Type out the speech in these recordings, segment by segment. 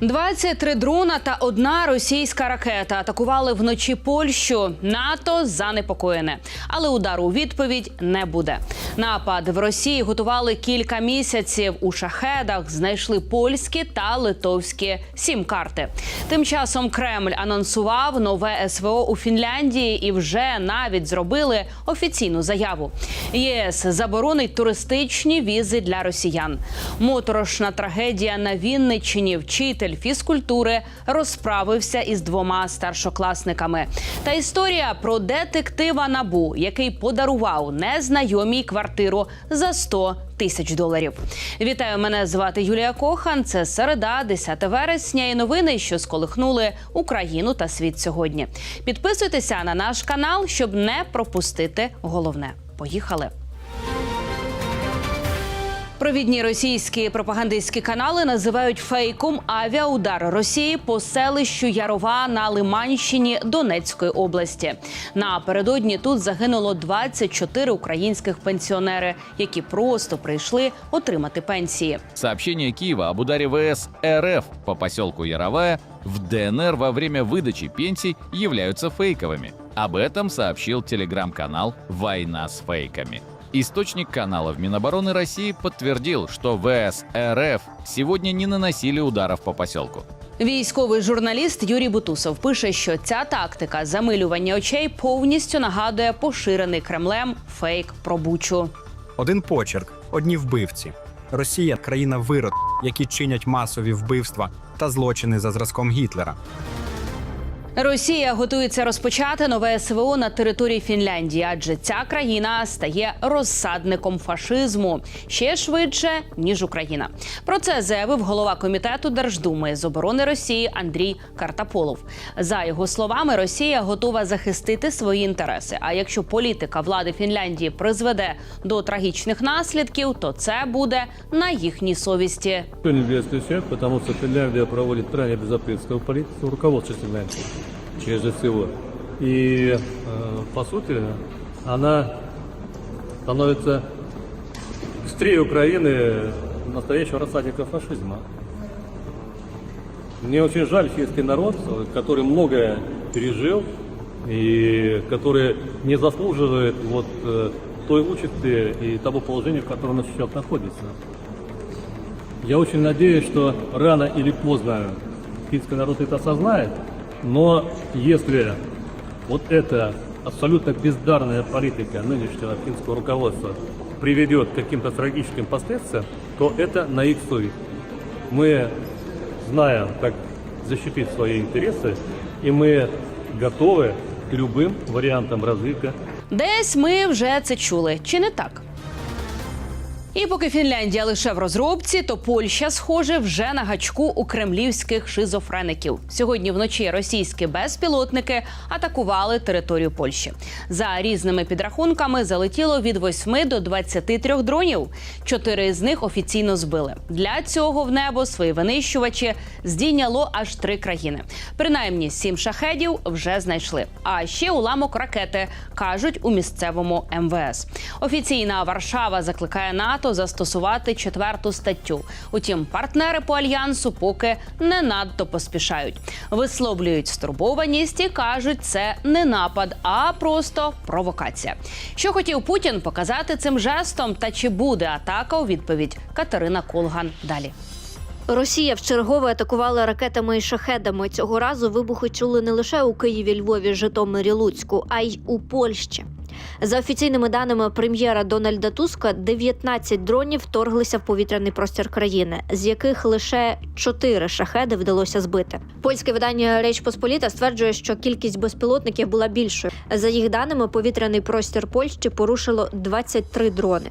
23 дрона та одна російська ракета атакували вночі Польщу. НАТО занепокоєне, але удару у відповідь не буде. Напад в Росії готували кілька місяців. У шахедах знайшли польські та литовські сім-карти. Тим часом Кремль анонсував нове СВО у Фінляндії і вже навіть зробили офіційну заяву. ЄС заборонить туристичні візи для росіян. Моторошна трагедія на Вінниччині. Вчитель фізкультури розправився із двома старшокласниками. Та історія про детектива Набу, який подарував незнайомій квартиру за 100 тисяч доларів. Вітаю, мене звати Юлія Кохан. Це середа, 10 вересня. І новини, що сколихнули Україну та світ сьогодні. Підписуйтеся на наш канал, щоб не пропустити головне. Поїхали. Провідні російські пропагандистські канали називають фейком авіаудар Росії по селищу Ярова на Лиманщині Донецької області. Напередодні тут загинуло 24 українських пенсіонери, які просто прийшли отримати пенсії. Сообщения Киева об ударе ВС РФ по поселку Яровая в ДНР во время выдачи пенсий являются фейковыми. Об этом сообщил телеграм-канал «Война с фейками». Источник канала в Минобороны России подтвердил, что ВС РФ сегодня не наносили ударов по поселку. Військовий журналіст Юрій Бутусов пише, що ця тактика замилювання очей повністю нагадує поширений Кремлем фейк про Бучу. Один почерк, одні вбивці. Росія країна вирод, які чинять масові вбивства та злочини за зразком Гітлера. Росія готується розпочати нове СВО на території Фінляндії, адже ця країна стає розсадником фашизму ще швидше ніж Україна. Про це заявив голова комітету Держдуми з оборони Росії Андрій Картаполов. За його словами, Росія готова захистити свої інтереси. А якщо політика влади Фінляндії призведе до трагічних наслідків, то це буде на їхній совісті. Никто не бедствует человек, потому что Финляндия проводит крайне безответственную политику руководства Финляндии через СВО. И, э, по сути, она становится быстрее Украины настоящего рассадника фашизма. Мне очень жаль финский народ, который многое пережил и который не заслуживает вот э, той участи и того положения, в котором он сейчас находится. Я очень надеюсь, что рано или поздно финский народ это осознает, но если вот эта абсолютно бездарная политика нынешнего финского руководства приведет к каким-то трагическим последствиям, то это на их совесть. Мы знаем, как защитить свои интересы, и мы готовы к любым вариантам развития Десь ми вже це чули, чи не так? І поки Фінляндія лише в розробці, то Польща, схоже, вже на гачку у кремлівських шизофреників. Сьогодні вночі російські безпілотники атакували територію Польщі. За різними підрахунками залетіло від 8 до 23 дронів. Чотири з них офіційно збили. Для цього в небо свої винищувачі здійняло аж три країни. Принаймні сім шахедів вже знайшли. А ще уламок ракети кажуть у місцевому МВС. Офіційна Варшава закликає НАТО застосувати четверту статтю. Утім, партнери по альянсу поки не надто поспішають. Висловлюють стурбованість і кажуть, це не напад, а просто провокація. Що хотів Путін показати цим жестом, та чи буде атака у відповідь Катерина Колган далі. Росія вчергове атакувала ракетами і шахедами. Цього разу вибухи чули не лише у Києві, Львові, Житомирі, Луцьку, а й у Польщі. За офіційними даними прем'єра Дональда Туска, 19 дронів вторглися в повітряний простір країни, з яких лише 4 шахеди вдалося збити. Польське видання Річ Посполіта стверджує, що кількість безпілотників була більшою. За їх даними, повітряний простір Польщі порушило 23 дрони.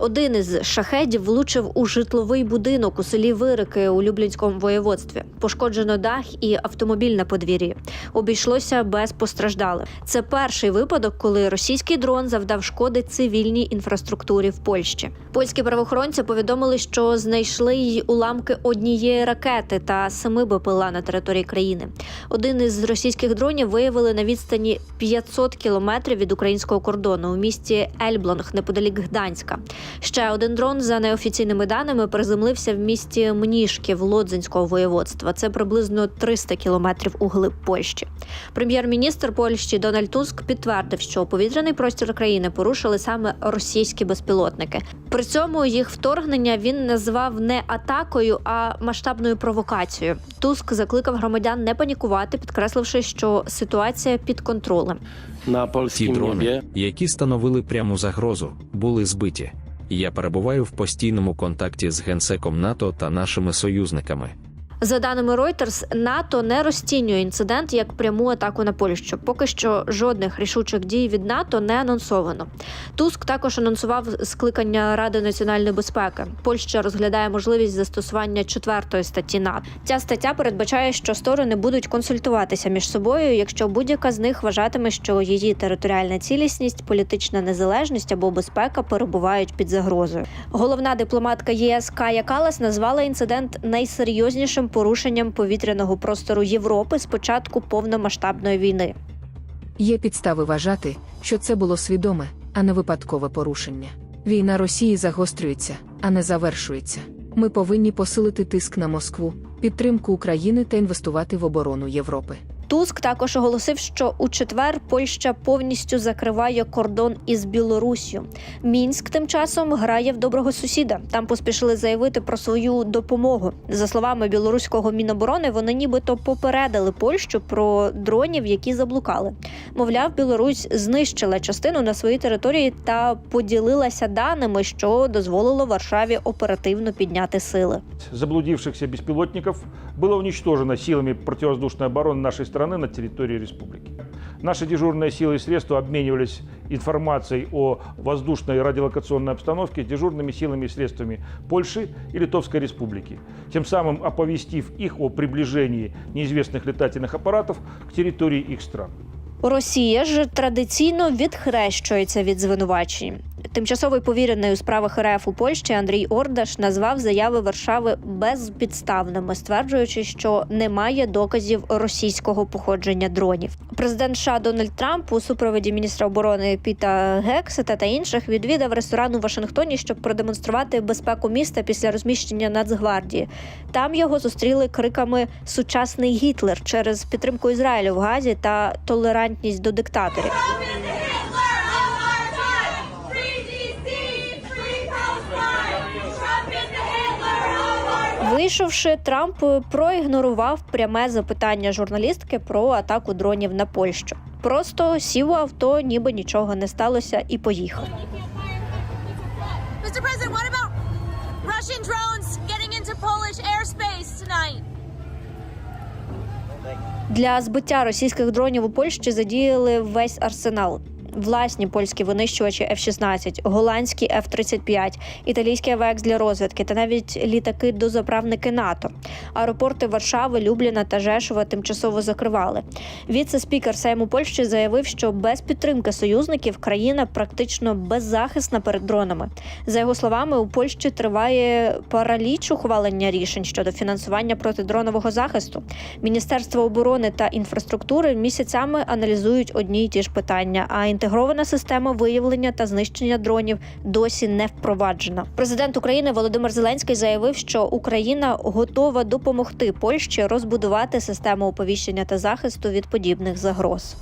Один із шахедів влучив у житловий будинок у селі Вирики у Люблінському воєводстві. Пошкоджено дах і автомобіль на подвір'ї. Обійшлося без постраждалих. Це перший випадок, коли Російський дрон завдав шкоди цивільній інфраструктурі в Польщі. Польські правоохоронці повідомили, що знайшли й уламки однієї ракети та семи БПЛА на території країни. Один із російських дронів виявили на відстані 500 кілометрів від українського кордону у місті Ельблонг неподалік Гданська. Ще один дрон, за неофіційними даними, приземлився в місті Мнішків Лодзинського воєводства. Це приблизно 300 кілометрів у глиб Польщі. Прем'єр-міністр Польщі Дональд Туск підтвердив, що повітряний простір країни порушили саме російські безпілотники. При цьому їх вторгнення він назвав не атакою, а масштабною провокацією. Туск закликав громадян не панікувати, підкресливши, що ситуація під контролем. на Ті дрони, які становили пряму загрозу, були збиті. Я перебуваю в постійному контакті з генсеком НАТО та нашими союзниками. За даними Reuters, НАТО не розцінює інцидент як пряму атаку на Польщу. Поки що жодних рішучих дій від НАТО не анонсовано. Туск також анонсував скликання Ради національної безпеки. Польща розглядає можливість застосування четвертої статті НАТО. Ця стаття передбачає, що сторони будуть консультуватися між собою, якщо будь-яка з них вважатиме, що її територіальна цілісність, політична незалежність або безпека перебувають під загрозою. Головна дипломатка ЄС Кая Калас назвала інцидент найсерйознішим порушенням повітряного простору Європи з початку повномасштабної війни. Є підстави вважати, що це було свідоме, а не випадкове порушення. Війна Росії загострюється, а не завершується. Ми повинні посилити тиск на Москву, підтримку України та інвестувати в оборону Європи. Туск також оголосив, що у четвер Польща повністю закриває кордон із Білоруссю. Мінськ тим часом грає в доброго сусіда. Там поспішили заявити про свою допомогу. За словами білоруського міноборони, вони нібито попередили Польщу про дронів, які заблукали. Мовляв, Білорусь знищила частину на своїй території та поділилася даними, що дозволило Варшаві оперативно підняти сили. заблудившихся беспилотников было уничтожено силами противовоздушной обороны нашей страны На территории республики. Наши дежурные силы и средства обменивались информацией о воздушной радиолокационной обстановке с дежурными силами и средствами Польши и Литовской республики, тем самым оповестив их о приближении неизвестных летательных аппаратов к территории их стран. Росія ж традиційно відхрещується від звинувачень. Тимчасовий повірений у справах РФ у Польщі Андрій Ордаш назвав заяви Варшави безпідставними, стверджуючи, що немає доказів російського походження дронів. Президент США Дональд Трамп у супроводі міністра оборони Піта Гексета та інших відвідав ресторан у Вашингтоні, щоб продемонструвати безпеку міста після розміщення Нацгвардії. Там його зустріли криками Сучасний Гітлер через підтримку Ізраїлю в Газі та толерантність до диктаторів. Вийшовши, Трамп проігнорував пряме запитання журналістки про атаку дронів на Польщу. Просто сів у авто, ніби нічого не сталося, і поїхав. Mr. President, what about Russian drones getting into Polish airspace tonight? Для збиття російських дронів у Польщі задіяли весь арсенал. Власні польські винищувачі F-16, голландські F-35, італійський АВЕКС для розвідки та навіть літаки-дозаправники НАТО. Аеропорти Варшави, Любліна та Жешова тимчасово закривали. Віце-спікер Сейму Польщі заявив, що без підтримки союзників країна практично беззахисна перед дронами. За його словами, у Польщі триває параліч ухвалення рішень щодо фінансування протидронового захисту. Міністерство оборони та інфраструктури місяцями аналізують одні й ті ж питання. А інтегрована система виявлення та знищення дронів досі не впроваджена. Президент України Володимир Зеленський заявив, що Україна готова допомогти Польщі розбудувати систему оповіщення та захисту від подібних загроз.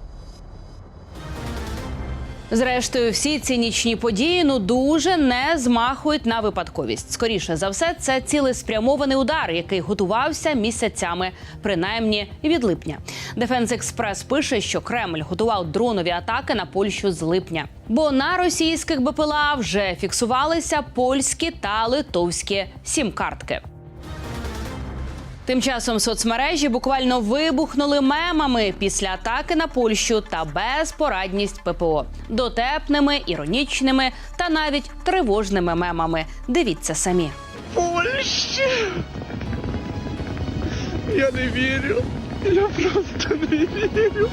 Зрештою, всі ці нічні події ну дуже не змахують на випадковість. Скоріше за все, це цілеспрямований удар, який готувався місяцями, принаймні від липня. Дефенс Експрес пише, що Кремль готував дронові атаки на Польщу з липня. Бо на російських БПЛА вже фіксувалися польські та литовські сім-картки. Тим часом соцмережі буквально вибухнули мемами після атаки на Польщу та безпорадність ППО дотепними, іронічними та навіть тривожними мемами. Дивіться самі. Польща! Я не вірю. Я просто не вірю.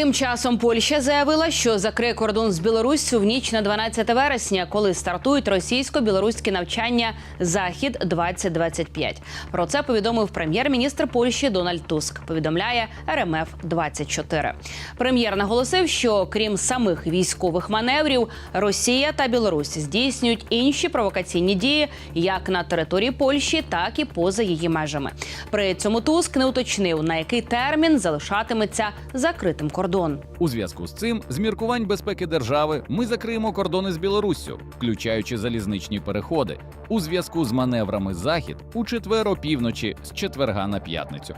Тим часом Польща заявила, що закриє кордон з Білоруссю в ніч на 12 вересня, коли стартують російсько-білоруські навчання Захід 2025 Про це повідомив прем'єр-міністр Польщі Дональд Туск. Повідомляє РМФ 24 Прем'єр наголосив, що крім самих військових маневрів, Росія та Білорусь здійснюють інші провокаційні дії як на території Польщі, так і поза її межами. При цьому Туск не уточнив на який термін залишатиметься закритим кордон. У зв'язку з цим, з міркувань безпеки держави, ми закриємо кордони з Білоруссю, включаючи залізничні переходи, у зв'язку з маневрами Захід у четверо півночі з четверга на п'ятницю.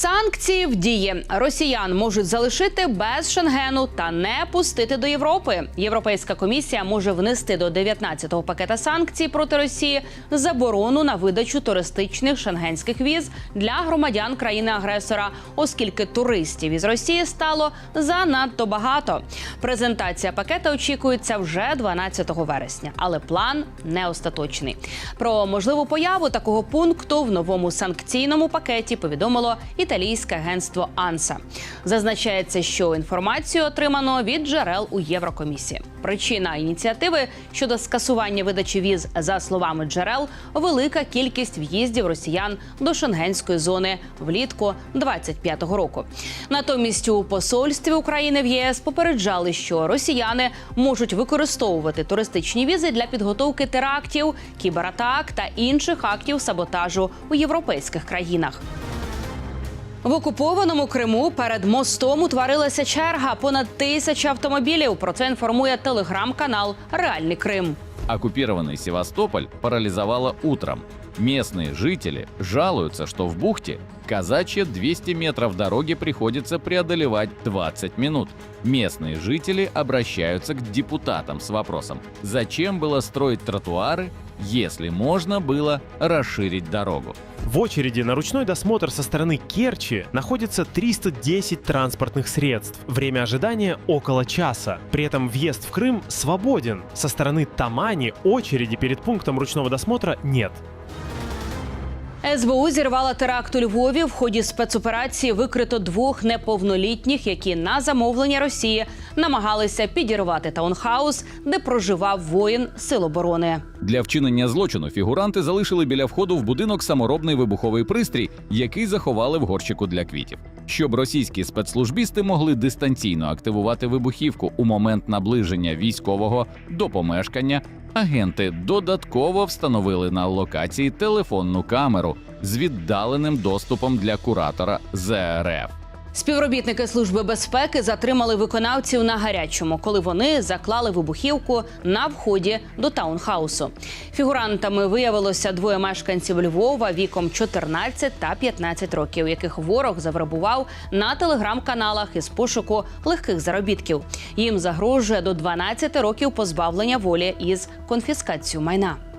Санкції в дії росіян можуть залишити без Шенгену та не пустити до Європи. Європейська комісія може внести до 19-го пакета санкцій проти Росії заборону на видачу туристичних шенгенських віз для громадян країни-агресора, оскільки туристів із Росії стало занадто багато. Презентація пакета очікується вже 12 вересня, але план не остаточний. Про можливу появу такого пункту в новому санкційному пакеті повідомило італійське агентство Анса. Зазначається, що інформацію отримано від джерел у Єврокомісії. Причина ініціативи щодо скасування видачі віз, за словами джерел, велика кількість в'їздів росіян до шенгенської зони влітку 25-го року. Натомість у посольстві України в ЄС попереджали, що росіяни можуть використовувати туристичні візи для підготовки терактів, кібератак та інших актів саботажу у європейських країнах. В окупованому Криму перед мостом утворилася черга понад тисяча автомобілів. Про це інформує телеграм-канал Реальний Крим. Оккупированный Севастополь парализовало утром. Местные жители жалуются, что в бухте казачье 200 метров дороги приходится преодолевать 20 минут. Местные жители обращаются к депутатам с вопросом, зачем было строить тротуары, если можно было расширить дорогу. В очереди на ручной досмотр со стороны Керчи находится 310 транспортных средств. Время ожидания около часа. При этом въезд в Крым свободен. Со стороны Тамани очереди перед пунктом ручного досмотра нет. СБУ зірвала теракт у Львові. В ході спецоперації викрито двох неповнолітніх, які на замовлення Росії намагалися підірвати таунхаус, де проживав воїн Сил оборони. Для вчинення злочину фігуранти залишили біля входу в будинок саморобний вибуховий пристрій, який заховали в горщику для квітів. Щоб російські спецслужбісти могли дистанційно активувати вибухівку у момент наближення військового до помешкання, агенти додатково встановили на локації телефонну камеру з віддаленим доступом для куратора ЗРФ. Співробітники служби безпеки затримали виконавців на гарячому, коли вони заклали вибухівку на вході до таунхаусу. Фігурантами виявилося двоє мешканців Львова віком 14 та 15 років, яких ворог завербував на телеграм-каналах із пошуку легких заробітків. Їм загрожує до 12 років позбавлення волі із конфіскацією майна.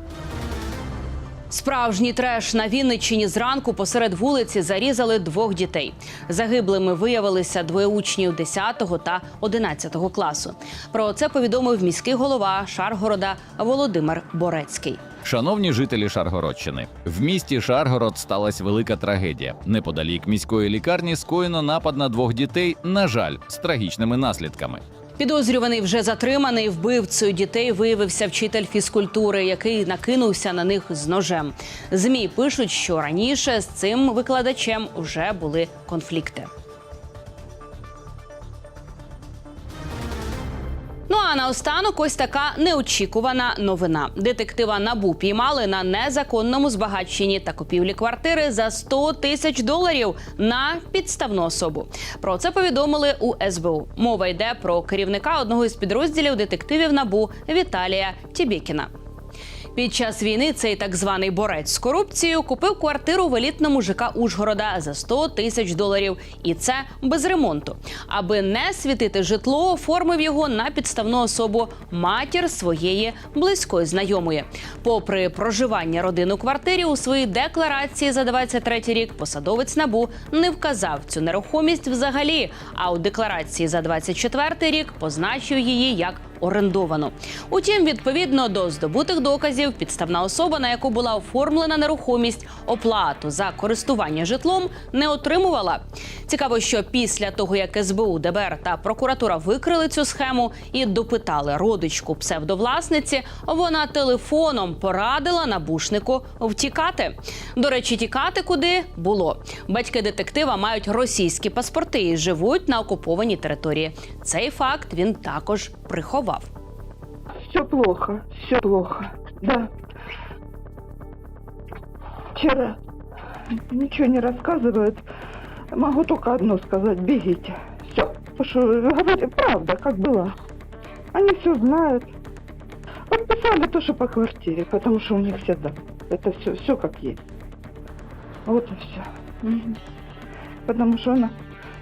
Справжній треш на Вінниччині зранку посеред вулиці зарізали двох дітей. Загиблими виявилися двоє учнів 10 та 11 класу. Про це повідомив міський голова Шаргорода Володимир Борецький. Шановні жителі Шаргородщини, в місті Шаргород сталася велика трагедія. Неподалік міської лікарні скоєно напад на двох дітей, на жаль, з трагічними наслідками. Підозрюваний вже затриманий вбивцею дітей виявився вчитель фізкультури, який накинувся на них з ножем. Змі пишуть, що раніше з цим викладачем вже були конфлікти. Ну а наостанок ось така неочікувана новина. Детектива набу піймали на незаконному збагаченні та купівлі квартири за 100 тисяч доларів на підставну особу. Про це повідомили у СБУ. Мова йде про керівника одного із підрозділів детективів набу Віталія Тібікіна. Під час війни цей так званий борець з корупцією купив квартиру в елітному ЖК Ужгорода за 100 тисяч доларів, і це без ремонту. Аби не світити житло, оформив його на підставну особу матір своєї близької знайомої. Попри проживання родини у квартирі у своїй декларації за 23 рік, посадовець набу не вказав цю нерухомість взагалі. А у декларації за 24 рік позначив її як орендовану. Утім, відповідно до здобутих доказів, підставна особа, на яку була оформлена нерухомість, оплату за користування житлом не отримувала. Цікаво, що після того, як СБУ, ДБР та прокуратура викрили цю схему і допитали родичку псевдовласниці, вона телефоном порадила набушнику втікати. До речі, тікати куди було. Батьки детектива мають російські паспорти і живуть на окупованій території. Цей факт він також приховав. Все плохо, все плохо. Да. Вчера ничего не рассказывают. Могу только одно сказать, бегите. Все. Говорю, правда, как было. Они все знают. Подписали то, что по квартире, потому что у них всегда. Это все, все как есть. Вот и все. Потому что она,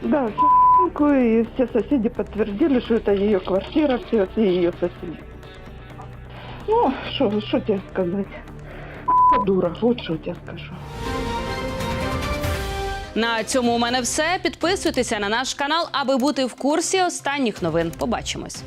да, всю и все соседи подтвердили, что это ее квартира, все это ее соседи. Ну, що що тебе сказать? Дура, от що тебе скажу. На цьому у мене все. Підписуйтеся на наш канал, аби бути в курсі останніх новин. Побачимось.